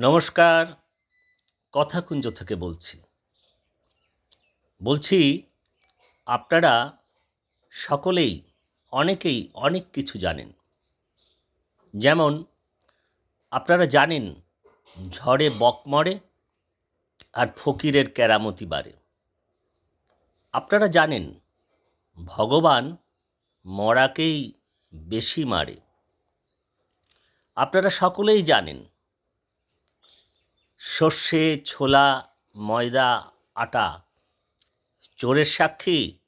নমস্কার, কথাকুঞ্জ থেকে বলছি। বলছি, আপনারা সকলেই, অনেকেই অনেক কিছু জানেন। যেমন, আপনারা জানেন ঝড়ে বক মরে আর ফকিরের কেরামতি বাড়ে। আপনারা জানেন ভগবান মরাকেই বেশি মারে। আপনারা সকলেই জানেন সর্ষে, ছোলা, ময়দা, আটা, চোরের সাক্ষী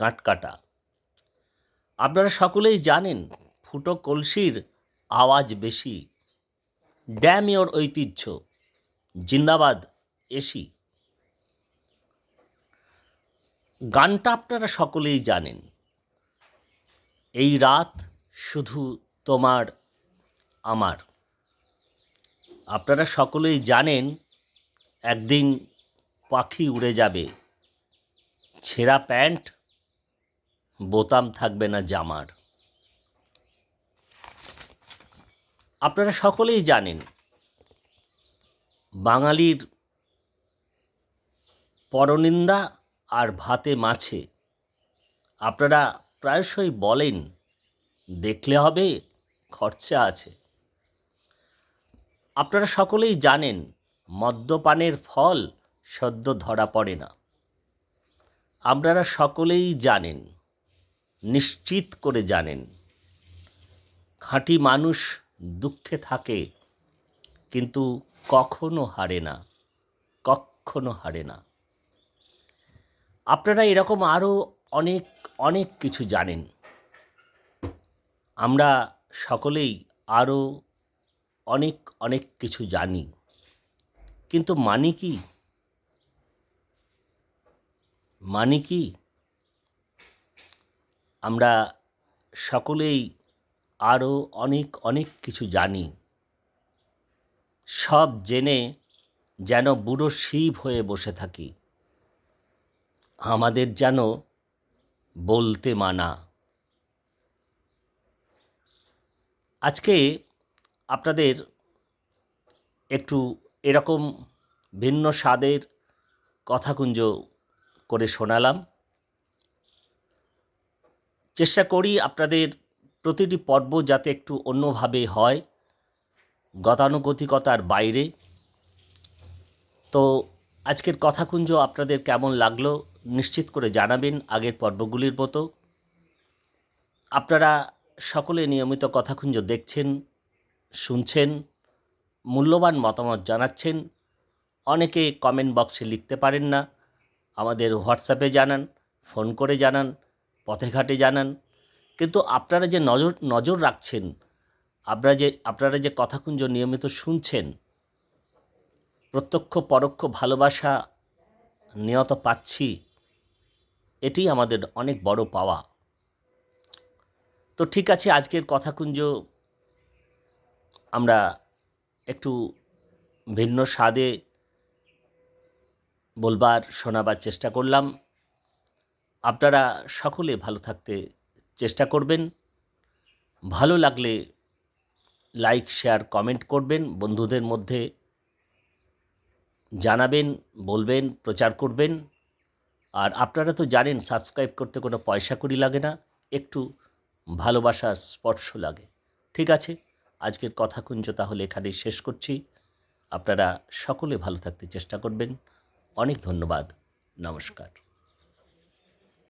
গাঁট কাটা আপনারা সকলেই জানেন, ফুটো কলসির আওয়াজ বেশি। ড্যাম ইয়োর ঐতিহ্য, জিন্দাবাদ এসি। গানটা আপনারা সকলেই জানেন। এই রাত শুধু তোমার, আমার। আপনারা সকলেই জানেন, একদিন পাখি উড়ে যাবে। ছেঁড়া প্যান্ট, বোতাম থাকবে না জামার। আপনারা সকলেই জানেন, বাঙালির পরনিন্দা আর ভাতে মাছে। আপনারা প্রায়শই বলেন, দেখলে হবে, খরচা আছে। আপনারা সকলেই জানেন, মদ্যপানের ফল সদ্য ধরা পড়ে না। আপনারা সকলেই জানেন, নিশ্চিত করে জানেন, খাঁটি মানুষ দুঃখে থাকে, কিন্তু কখনো হারে না, কখনো হারে না। আপনারা এরকম আরও অনেক অনেক কিছু জানেন। আমরা সকলেই আরও অনেক অনেক কিছু জানি। কিন্তু মানে কি? মানে কি? আমরা সকলেই আরও অনেক অনেক কিছু জানি। সব জেনে যেন বুড়ো শিব হয়ে বসে থাকি। আমাদের যেন বলতে মানা। আজকে আপনাদের একটু এরকম ভিন্ন স্বাদের কথাকুঞ্জ করে শোনালাম। চেষ্টা করি আপনাদের প্রতিটি পর্ব যাতে একটু অন্যভাবে হয়, গতানুগতিকতার বাইরে। তো আজকের কথাকুঞ্জ আপনাদের কেমন লাগল নিশ্চিত করে জানাবেন আগের পর্বগুলির মতো। আপনারা সকলে নিয়মিত কথাকুঞ্জ দেখছেন শুনছেন, মূল্যবান মতামত জানাচ্ছেন, অনেকে কমেন্ট বক্সে লিখতে পারেন না, আমাদের হোয়াটসঅ্যাপে জানান ফোন করে জানান পথে ঘাটে জানান। কিন্তু আপনারা যে নজর নজর রাখছেন, আপনারা যে আপনারা যে কথাকুঞ্জ নিয়মিত শুনছেন, প্রত্যক্ষ, পরোক্ষ ভালোবাসা নিয়ত পাচ্ছি, এটি আমাদের অনেক বড় পাওয়া। তো ঠিক আছে, আজকের কথাকুঞ্জ আমরা একটু ভিন্ন স্বাদে বলবার, শোনাবার চেষ্টা করলাম। আপনারা সকলে ভালো থাকতে চেষ্টা করবেন। ভালো লাগলে লাইক, শেয়ার, কমেন্ট করবেন। বন্ধুদের মধ্যে জানাবেন, বলবেন, প্রচার করবেন। আর আপনারা তো জানেন, সাবস্ক্রাইব করতে কোনো পয়সা করি লাগে না, একটু ভালোবাসার স্পর্শ লাগে। ঠিক আছে? আজকের কথাকুঞ্জ তাহলে এখানেই শেষ করছি। আপনারা সকলে ভালো থাকতে চেষ্টা করবেন। অনেক ধন্যবাদ। নমস্কার।